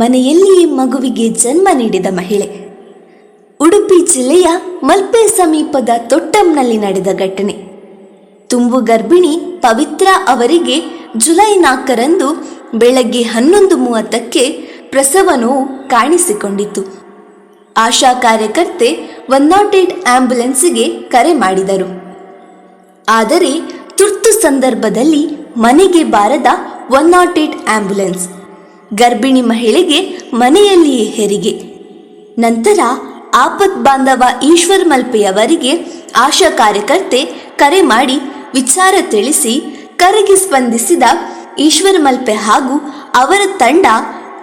ಮನೆಯಲ್ಲಿಯೇ ಮಗುವಿಗೆ ಜನ್ಮ ನೀಡಿದ ಮಹಿಳೆ. ಉಡುಪಿ ಜಿಲ್ಲೆಯ ಮಲ್ಪೆ ಸಮೀಪದ ತೊಟ್ಟಂನಲ್ಲಿ ನಡೆದ ಘಟನೆ. ತುಂಬು ಗರ್ಭಿಣಿ ಪವಿತ್ರ ಅವರಿಗೆ ಜುಲೈ ನಾಲ್ಕರಂದು ಬೆಳಗ್ಗೆ ಹನ್ನೊಂದು ಮೂವತ್ತಕ್ಕೆ ಪ್ರಸವ ನೋವು ಕಾಣಿಸಿಕೊಂಡಿತು ಆಶಾ ಕಾರ್ಯಕರ್ತೆ ಒನ್ ನಾಟ್ ಏಟ್ ಆಂಬ್ಯುಲೆನ್ಸ್ಗೆ ಕರೆ ಮಾಡಿದರು. ಆದರೆ ತುರ್ತು ಸಂದರ್ಭದಲ್ಲಿ ಮನೆಗೆ ಬಾರದ ಒನ್ ನಾಟ್ ಏಟ್ ಆಂಬ್ಯುಲೆನ್ಸ್ ಗರ್ಭಿಣಿ ಮಹಿಳೆಗೆ ಮನೆಯಲ್ಲಿಯೇ ಹೆರಿಗೆ. ನಂತರ ಆಪತ್ ಬಾಂಧವ ಈಶ್ವರ್ ಮಲ್ಪೆಯವರಿಗೆ ಆಶಾ ಕಾರ್ಯಕರ್ತೆ ಕರೆ ಮಾಡಿ ವಿಚಾರ ತಿಳಿಸಿ ಕರೆಗೆ ಸ್ಪಂದಿಸಿದ ಈಶ್ವರ್ ಮಲ್ಪೆ ಹಾಗೂ ಅವರ ತಂಡ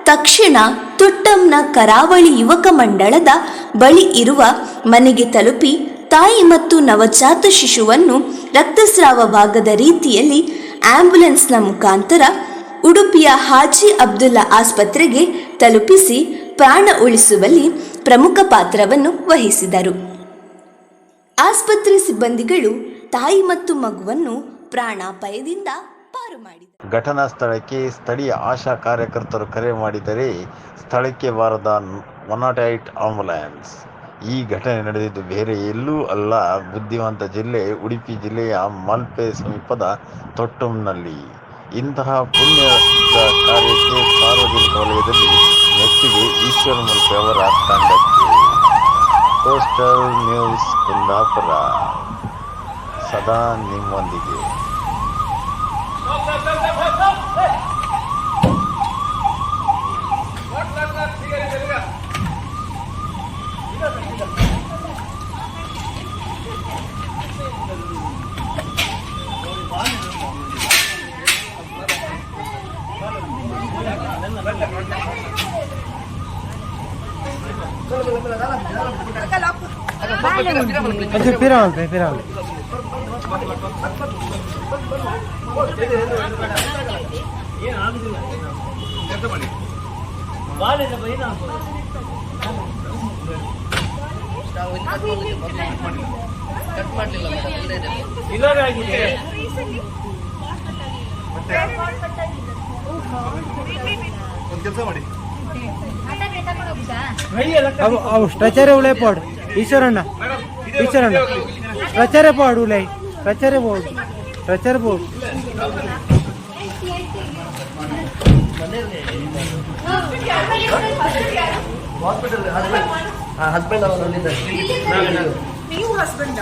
ತಕ್ಷಣ ತುಟ್ಟಂನ ಕರಾವಳಿ ಯುವಕ ಮಂಡಳದ ಬಳಿ ಇರುವ ಮನೆಗೆ ತಲುಪಿ ತಾಯಿ ಮತ್ತು ನವಜಾತ ಶಿಶುವನ್ನು ರಕ್ತಸ್ರಾವವಾಗದ ರೀತಿಯಲ್ಲಿ ಆಂಬ್ಯುಲೆನ್ಸ್ನ ಮುಖಾಂತರ ಉಡುಪಿಯ ಹಾಜಿ ಅಬ್ದುಲ್ಲಾ ಆಸ್ಪತ್ರೆಗೆ ತಲುಪಿಸಿ ಪ್ರಾಣ ಉಳಿಸುವಲ್ಲಿ ಪ್ರಮುಖ ಪಾತ್ರವನ್ನು ವಹಿಸಿದರು. ಆಸ್ಪತ್ರೆ ಸಿಬ್ಬಂದಿಗಳು ತಾಯಿ ಮತ್ತು ಮಗುವನ್ನು ಪ್ರಾಣಾಪಾಯದಿಂದ ಪಾರು ಮಾಡಿ ಘಟನಾ ಸ್ಥಳಕ್ಕೆ ಸ್ಥಳೀಯ ಆಶಾ ಕಾರ್ಯಕರ್ತರು ಕರೆ ಮಾಡಿದರೆ ಸ್ಥಳಕ್ಕೆ ಬಾರದ ಒನ್ ನಾಟ್ ಏಟ್ ಆಂಬುಲೆನ್ಸ್. ಈ ಘಟನೆ ನಡೆದಿದ್ದು ಬೇರೆ ಎಲ್ಲೂ ಅಲ್ಲ, ಬುದ್ಧಿವಂತ ಜಿಲ್ಲೆ, ಉಡುಪಿ ಜಿಲ್ಲೆಯ ಮಲ್ಪೆ ಸಮೀಪದ ತೊಟ್ಟಂನಲ್ಲಿ ಇಂತಹ ಪುಣ್ಯದ ಕಾರ್ಯಕ್ಕೆ ಸಾರ್ವಜನಿಕ ವಲಯದಲ್ಲಿ ಮೆಚ್ಚುಗೆ ಈಶ್ವರ ಮೂರ್ತಿ ಅವರ ತಂಡಕ್ಕೆ. ಪೋಸ್ಟಲ್ ನ್ಯೂಸ್ ಕುಂದಾಪುರ ಸದಾ ನಿಮ್ಮೊಂದಿಗೆ. కొంచెం పిరావాలి పిరావాలి ಇವಾಗ ಆಗಿದೆ ಮತ್ತೆ ಒಂದು ಸ್ಟ್ರೆಚರೇ ಉಳೆ ಪಾಡ್. ಈಶ್ವರಣ್ಣ. ಈಶ್ವರಣ್ಣ. ಸ್ಟ್ರೆಚರೇ ಪಾಡ್ ಉಳೆ ಸ್ಟ್ರೆಚರೇ board. Stretcher board. Hospital husband ಅವರು ನೀವು ಹಸ್ಬೆಂಡ್?